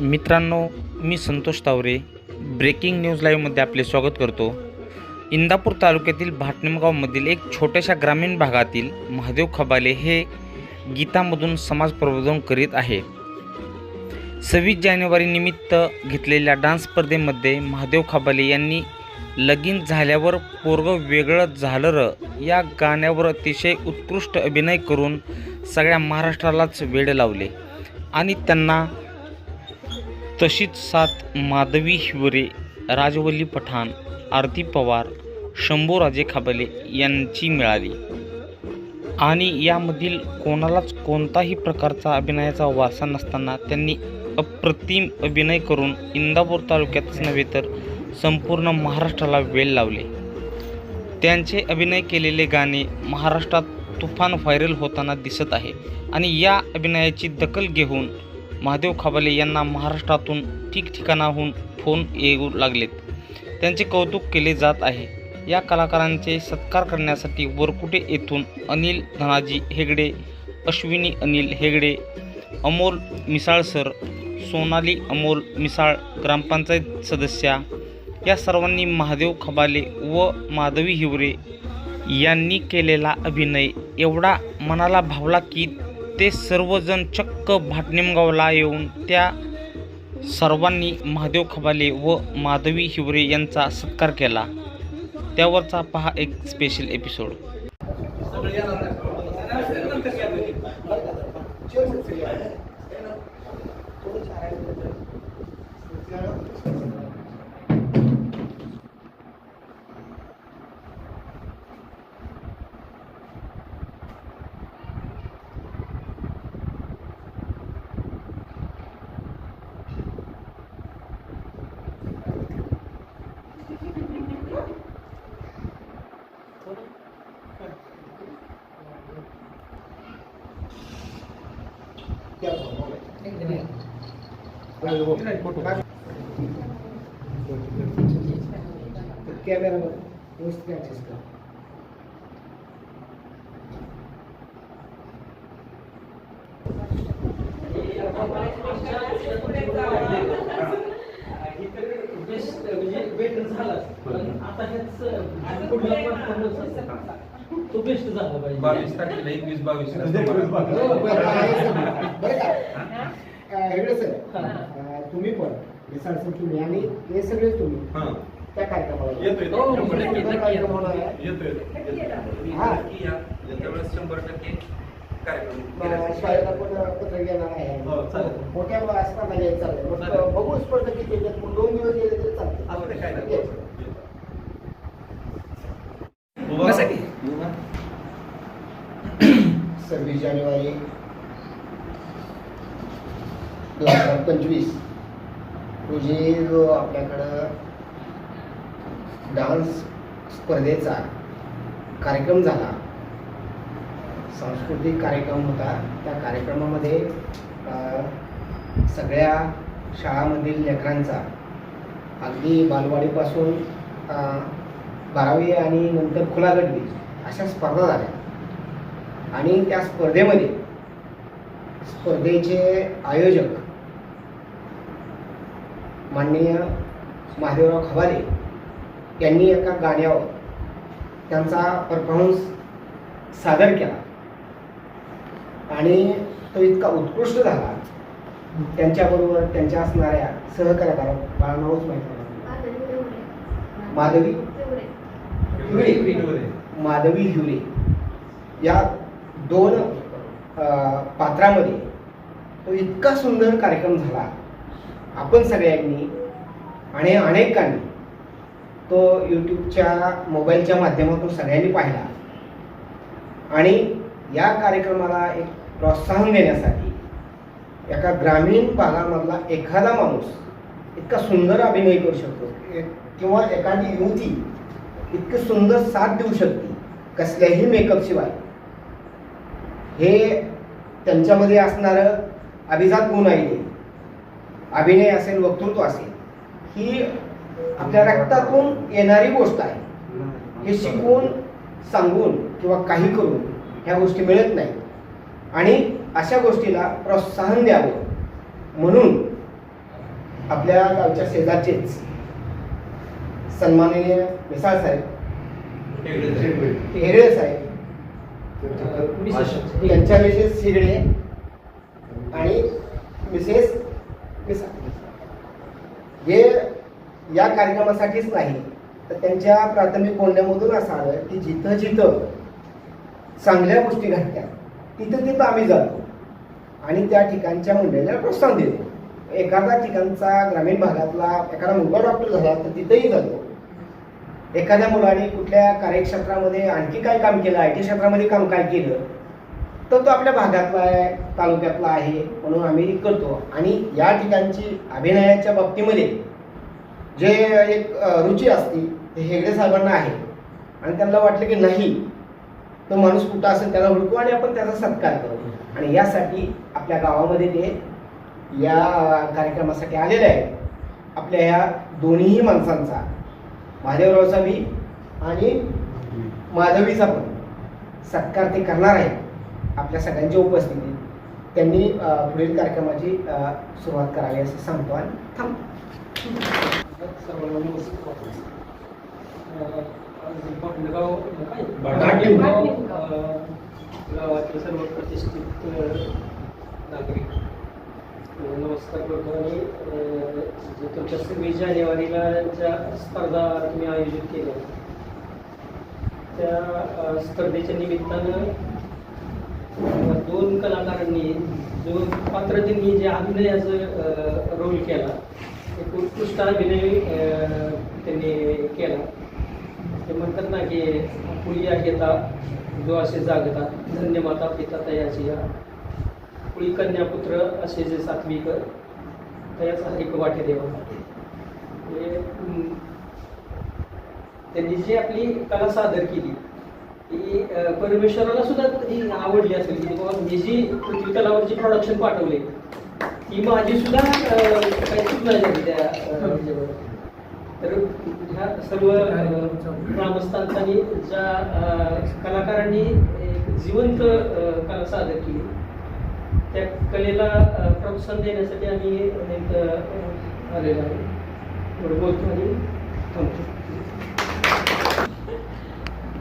मित्रांनो मी Santosh Taware breaking news लाईव्हमध्ये आपले स्वागत करतो. इंदापूर तालुक्यातील भाटनिमगावमधील एक छोट्याशा ग्रामीण भागातील महादेव खबाले हे गीतामधून समाज प्रबोधन करीत आहे. सव्वीस जानेवारी निमित्त घेतलेल्या डान्स स्पर्धेमध्ये महादेव खबाले यांनी लगीन झाल्यावर पोरगं वेगळं झालं र या गाण्यावर अतिशय उत्कृष्ट अभिनय करून सगळ्या महाराष्ट्रालाच वेड लावले आणि त्यांना तशीच सात माधवी हिवरे राजवल्ली पठाण आरती पवार शंभूराजे खाबले यांची मिळाली. आणि यामधील कोणालाच कोणताही प्रकारचा अभिनयाचा वारसा नसताना त्यांनी अप्रतिम अभिनय करून इंदापूर तालुक्यातच नव्हे तर संपूर्ण महाराष्ट्राला वेळ लावले. त्यांचे अभिनय केलेले गाणे महाराष्ट्रात तुफान व्हायरल होताना दिसत आहे आणि या अभिनयाची दखल घेऊन महादेव खाबाले यांना महाराष्ट्रातून ठिकठिकाणाहून फोन येऊ लागलेत. त्यांचे कौतुक केले जात आहे. या कलाकारांचे सत्कार करण्यासाठी वरकुटे येथून अनिल धनाजी हेगडे अश्विनी अनिल हेगडे अमोल मिसाळ सर सोनाली अमोल मिसाळ ग्रामपंचायत सदस्या या सर्वांनी महादेव खबाले व माधवी हिवरे यांनी केलेला अभिनय एवढा मनाला भावला की ते सर्वजण चक्क भाटनिमगावला येऊन त्या सर्वांनी महादेव खबाले व माधवी हिवरे यांचा सत्कार केला. त्यावरचा पहा एक स्पेशल एपिसोड कॅमेरा व्यवस्थित ॲडजस्ट कर तो बेस्ट झाला पाहिजे बावीस. तारखेला एकवीस बावीस बरं का सर. तुम्ही पण हे सर तुम्ही आणि हे सगळे तुम्ही हा त्या कार्यक्रमाला येतोय हो, शंभर टक्के. हा. नक्की या. शंभर कार्यक्रम केला शाळेला पण पत्र घेणार आहे हो, चालेल. मोठ्या असताना घ्यायचं चाललंय मग चालेल. बघू स्पर्धा किती येतात. मग दोन दिवस गेले तरी चालतं असं काय नाही. उभा. सव्वीस जानेवारी दोन हजार पंचवीस तुझी जो आपल्याकडं डान्स स्पर्धेचा कार्यक्रम झाला सांस्कृतिक कार्यक्रम होता त्या कार्यक्रमामध्ये सगळ्या शाळामधील लेकरांचा अगदी बालवाडीपासून बारावी आणि नंतर खुला अशा स्पर्धा झाल्या. आणि त्या स्पर्धेमध्ये स्पर्धेचे आयोजक माननीय महादेवराव खवाले यांनी एका गाण्यावर त्यांचा परफॉर्मन्स सादर केला. आणि तो इतका उत्कृष्ट झाला. त्यांच्याबरोबर त्यांच्या असणाऱ्या सहकार्यकार मला नावच माहिती. माधवी? हिवरे. माधवी हिवरे. या दोन पात्रामध्ये तो इतका सुंदर कार्यक्रम झाला. आपण सगळ्यांनी आणि अनेकांनी तो यूट्यूबच्या मोबाईलच्या माध्यमातून सगळ्यांनी पाहिला. आणि या कार्यक्रमाला एक प्रोत्साहन देण्यासाठी एका ग्रामीण भागामधला एखादा माणूस इतका सुंदर अभिनय करू शकतो. एक- किंवा एखादी युवती इतकी सुंदर साथ देऊ शकते कसल्याही मेकअप शिवाय. हे त्यांच्यामध्ये असणारं अभिजात गुण आहे अभिनय असेल वक्तृत्व असेल ही आपल्या रक्तातून येणारी गोष्ट आहे. हे शिकवून सांगून किंवा काही करून ह्या गोष्टी मिळत नाही आणि अशा गोष्टीला प्रोत्साहन द्यावं. म्हणून आपल्या गावच्या शेजारचेच सन्माननीय मिसाळ साहेब हेगडे साहेब त्यांच्या मिसेस शिगडे आणि मिसेस हे या कार्यक्रमासाठीच नाही तर त्यांच्या प्राथमिक बोलण्यामधून असं आलं की जिथं जिथं चांगल्या गोष्टी घडत्या तिथं तिथं आम्ही जातो. आणि त्या ठिकाणच्या मंडळीला प्रोत्साहन देतो. एखादा ठिकाणचा ग्रामीण भागातला एखादा मुलगा डॉक्टर झाला तर तिथंही जातो. एखाद्या मुलाने कुठल्या कार्यक्षेत्रामध्ये आणखी काय काम केलं आय टी क्षेत्रामध्ये काम काय केलं तर तो आपल्या भागातला आहे तालुक्यातला आहे म्हणून आम्ही करतो. आणि या ठिकाणची अभिनयाच्या बाबतीमध्ये जे एक रुची असते ते हेगडे साहेबांना आहे. आणि त्यांना वाटलं की नाही तो माणूस कुठं असेल त्याला हुडकू आणि आपण त्याचा सत्कार करू. आणि यासाठी आपल्या गावामध्ये ते या कार्यक्रमासाठी आलेले आहेत. आपल्या ह्या दोन्हीही माणसांचा महादेवरावचा बी आणि माधवीचा पण सत्कार ते करणार आहेत. आपल्या सगळ्यांच्या उपस्थितीत त्यांनी पुढील कार्यक्रमाची सुरुवात करावी असं सांगतो आणि थांबतो नमस्कार गावातील सर्व प्रतिष्ठित नागरिक नमस्कार करतो आणि जे तुमच्या सव्वीस जानेवारीला ज्या स्पर्धा तुम्ही आयोजित केल्या त्या स्पर्धेच्या निमित्तानं दोन कलाकारांनी जो पात्रजींनी जे अभिनयाचं रोल केला एक उत्कृष्ट अभिनय त्यांनी केला. ते म्हणतात ना की पुलिया घेता जो असे जागता धन्य माता पिता तयाची या. पुळी कन्यापुत्र असे जे सात्विक तयाचा एक वाटे देवा. त्यांनी जी आपली कला सादर केली ती परमेश्वराला सुद्धा ती आवडली असेल. की बाबा मी जी पृथ्वी तलावरची प्रोडक्शन पाठवले ती माझी सुद्धा काही चूक नाही झाली त्या तर ह्या सर्व ग्रामस्थांनी ज्या कलाकारांनी एक जिवंत कला सादर केली त्या कलेला प्रोत्साहन देण्यासाठी आम्ही आलेलो आहे बोलतो आणि थांबतो.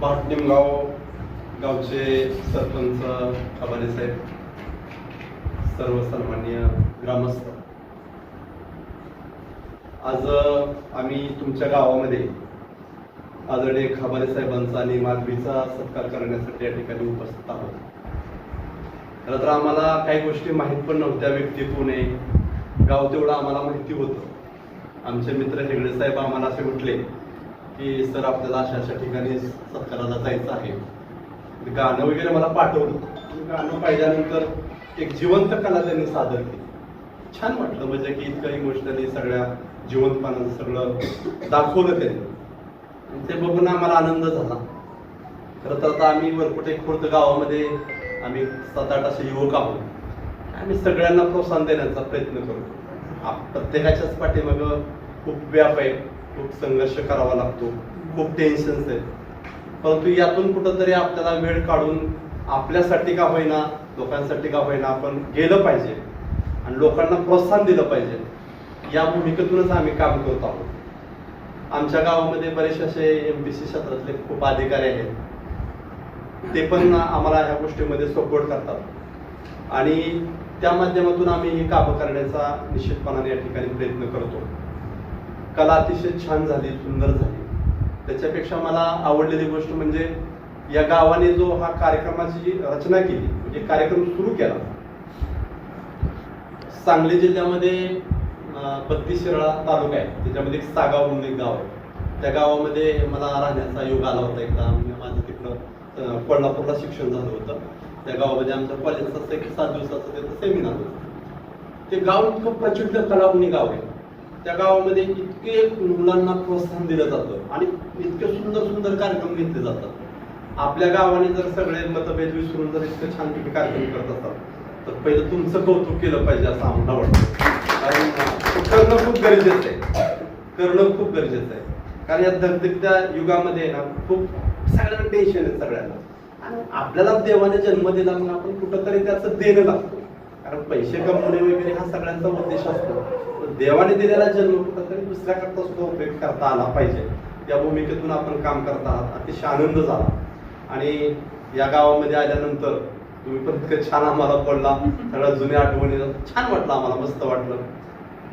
भाटनिमगाव गावचे सरपंच खबारे साहेब सर्व सन्मान्य ग्रामस्थ. आज आम्ही तुमच्या गावामध्ये आदरणीय खबारे साहेबांचा आणि माधवीचा सत्कार करण्यासाठी या ठिकाणी उपस्थित आहोत. खरं तर आम्हाला काही गोष्टी माहीत पण नव्हत्या व्यक्ती आहे गाव तेवढं आम्हाला माहिती होतं. आमचे मित्र हेगडे साहेब आम्हाला असे म्हटले की सर आपल्याला अशा अशा ठिकाणी सत्काराला जायचं आहे. गाणं वगैरे मला पाठवलं. गाणं पाहिल्यानंतर एक जिवंत कला त्यांनी सादर केली. छान वाटलं म्हणजे की इतकं इमोशनली सगळ्या जिवंतपणाचं सगळं दाखवलं त्यांनी. ते बघून आम्हाला आनंद झाला. खरं तर आता आम्ही वरकुटे खुर्द गावामध्ये आम्ही सात आठ असे युवक आहोत. आम्ही सगळ्यांना प्रोत्साहन देण्याचा प्रयत्न करू. प्रत्येकाच्याच पाठीमागं खूप व्याप आहे. खूप संघर्ष करावा लागतो. खूप टेन्शन्स आहेत. परंतु यातून कुठंतरी आपल्याला वेळ काढून आपल्यासाठी का होईना लोकांसाठी का होईना आपण गेलं पाहिजे आणि लोकांना प्रोत्साहन दिलं पाहिजे. या भूमिकेतूनच आम्ही काम करत आहोत. आमच्या गावामध्ये बरेचसे असे एम पी सी क्षेत्रातले खूप अधिकारी आहेत. ते पण आम्हाला ह्या गोष्टीमध्ये सपोर्ट करतात. आणि त्या माध्यमातून आम्ही ही कामं करण्याचा निश्चितपणाने या ठिकाणी प्रयत्न करतो. कला अतिशय छान झाली सुंदर झाली. त्याच्यापेक्षा मला आवडलेली गोष्ट म्हणजे या गावाने जो हा कार्यक्रमाची जी रचना केली म्हणजे कार्यक्रम सुरू केला सांगली जिल्ह्यामध्ये बत्तीस शिराळा तालुका आहे. त्याच्यामध्ये एक सागाव म्हणून एक गाव आहे. त्या गावामध्ये मला राहण्याचा योग आला होता एकदा. माझं तिकडं कोल्हापूरला शिक्षण झालं होतं. त्या गावामध्ये आमच्या कॉलेजचं सात दिवसाचं त्याचं सेमिनार होतं. ते गाव इतकं प्रचंड कलावणी गाव आहे. त्या गावामध्ये इतके मुलांना प्रोत्साहन दिलं जातं आणि इतके सुंदर सुंदर कार्यक्रम घेतले जातात. आपल्या गावाने जर सगळे मतभेद विसरून जर इतकं छानपैकी कार्यक्रम करत असतात तर पहिलं तुमचं कौतुक केलं पाहिजे असं आम्हाला वाटतं. कारण करणं खूप गरजेचं आहे. करणं खूप गरजेचं आहे. कारण या धगधगत्या युगामध्ये ना खूप सगळ्यांना टेन्शन आहे सगळ्यांना. आणि आपल्याला देवाने जन्म दिला म्हणून आपण कुठंतरी त्याचं देणं लागतो. कारण पैसे कमवणे वगैरे हा सगळ्यांचा उद्देश असतो. देवाने दिलेला जन्म कुठंतरी दुसऱ्याकरता सुद्धा उपयोग करता आला पाहिजे. या भूमिकेतून आपण काम करत आहात. अतिशय आनंद झाला. आणि या गावामध्ये आल्यानंतर तुम्ही पण इतकं छान आम्हाला बोलला. सगळ्या जुन्या आठवणी छान वाटलं आम्हाला. मस्त वाटलं.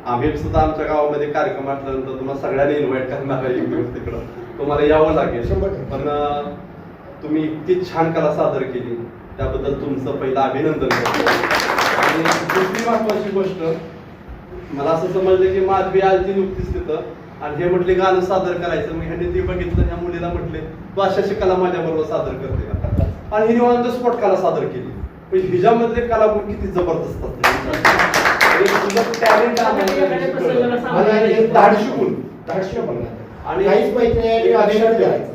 आम्ही सुद्धा आमच्या गावामध्ये कार्यक्रम असल्यानंतर तुम्हाला सगळ्यांनी इन्व्हाइट करणार आहे एक दिवस तिकडं. तुम्हाला यावं लागेल. पण तुम्ही इतकी छान कला सादर केली. त्याबद्दल तुमचं पहिलं अभिनंदन करतो. आणि दुसरी महत्वाची गोष्ट मला असं समजलं की माधवी आलती नुकतीच तिथं. आणि हे म्हटले गाणं सादर करायचं. मग ह्यांनी ते बघितलं ह्या मुलीला म्हटले तू अशी अशी कला माझ्याबरोबर सादर करते का? आणि हिने ऑन द स्पॉट कला सादर केली. पण हिच्यामधले कलागुण किती जबरदस्त असतात. आणि काहीच माहिती नाही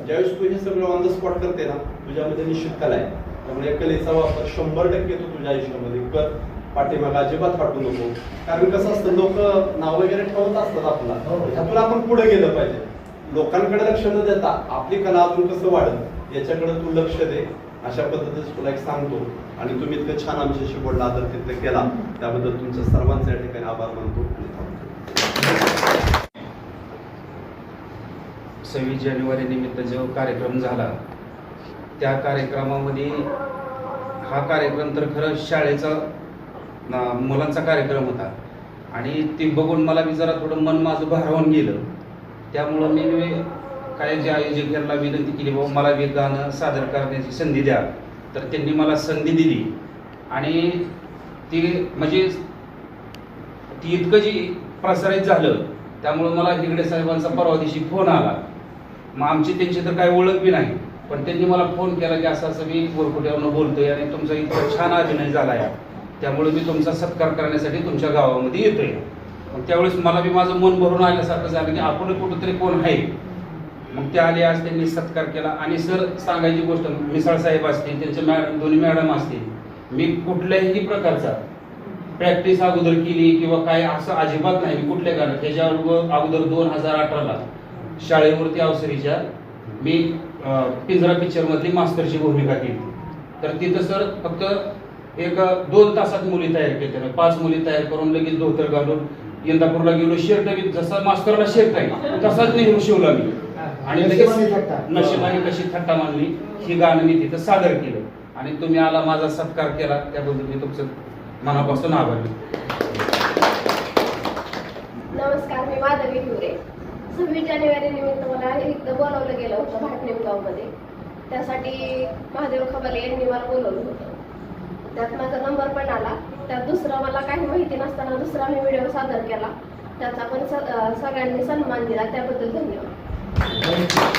ज्यावेळेस तू हे सगळं ऑन द स्पॉट करते ना तुझ्यामध्ये निश्चित कला आहे. त्यामुळे कलेचा वापर शंभर टक्के तू तुझ्या आयुष्यामध्ये कर. पाठीमाग अजिबात वाटू नको. कारण कसं असतं लोक नाव वगैरे ठेवत असतात आपला. हो. त्यातून आपण पुढे गेलं पाहिजे. लोकांकडे लक्ष न देता आपली कला अजून कसं वाढत याच्याकडे तू लक्ष दे. अशा पद्धतीचं तुला एक सांगतो. आणि तुम्ही इतकं छान आमच्याशी बोलला आदर तिथं केला. त्याबद्दल तुमच्या सर्वांचे या ठिकाणी आभार मानतो. सव्वीस जानेवारी निमित्त जो कार्यक्रम झाला त्या कार्यक्रमामध्ये हा कार्यक्रम तर खरं शाळेचा मुलांचा कार्यक्रम होता. आणि ते बघून मला मी जरा थोडं मन माझं भारावून गेलं. त्यामुळं मी काय जे आयोजक यांना विनंती केली बाबा मला बी गाणं सादर करण्याची संधी द्या. तर त्यांनी मला संधी दिली. आणि ती म्हणजे ती इतकं जी प्रसारित झालं त्यामुळं मला हिगडे साहेबांचा परवा दिवशी फोन आला. मग आमची त्यांची तर काही ओळख बी नाही पण त्यांनी मला फोन केला की असं असं मी वरकुट्यावरनं बोलतोय आणि तुमचा इतका छान अभिनय झाला आहे त्यामुळे मी तुमचा सत्कार करण्यासाठी तुमच्या गावामध्ये येतोय. मग त्यावेळेस मला बी माझं मन भरून आल्यासारखं झालं की आपण कुठंतरी कोण आहे? मग ते आले आज त्यांनी सत्कार केला. आणि सर सांगायची गोष्ट मिसाळ साहेब असतील त्यांचे मॅडम दोन्ही मॅडम असतील मी कुठल्याही प्रकारचा प्रॅक्टिस अगोदर केली किंवा काय असं अजिबात नाही. मी कुठल्या कारण त्याच्यावर अगोदर दोन हजार अठराला शाळेवरती अवसरीच्या मी पिंजरा पिक्चरमधली मास्तरची भूमिका केली. तर तिथं सर फक्त एक दोन तासात मुली तयार केल्या पाच मुली तयार करून लगेच धोतर घालून इंदापूरला गेलो. शर्ट बी जसा मास्तरला शर्ट आहे तसाच नेहरू शिवला मी. आणि लगेच थट्टा. नशिबाने कशी थट्टा मानली ही गाणं मी तिथं सादर केलं. आणि तुम्ही आला माझा सत्कार केला. त्याबद्दल मी तुमचं मनापासून आभारी नमस्कार मी माधवी हिवरे सव्वीस जानेवारी निमित्त मला इथं बोलावलं गेलं होतं भाटनेमगावमध्ये. त्यासाठी महादेव खबाले यांनी मला बोलवलं होतं. त्यात माझा नंबर पण आला. त्यात दुसरा मला काही माहिती नसताना दुसरा मी व्हिडिओ सादर केला. त्याचा पण सगळ्यांनी सन्मान दिला. त्याबद्दल धन्यवाद.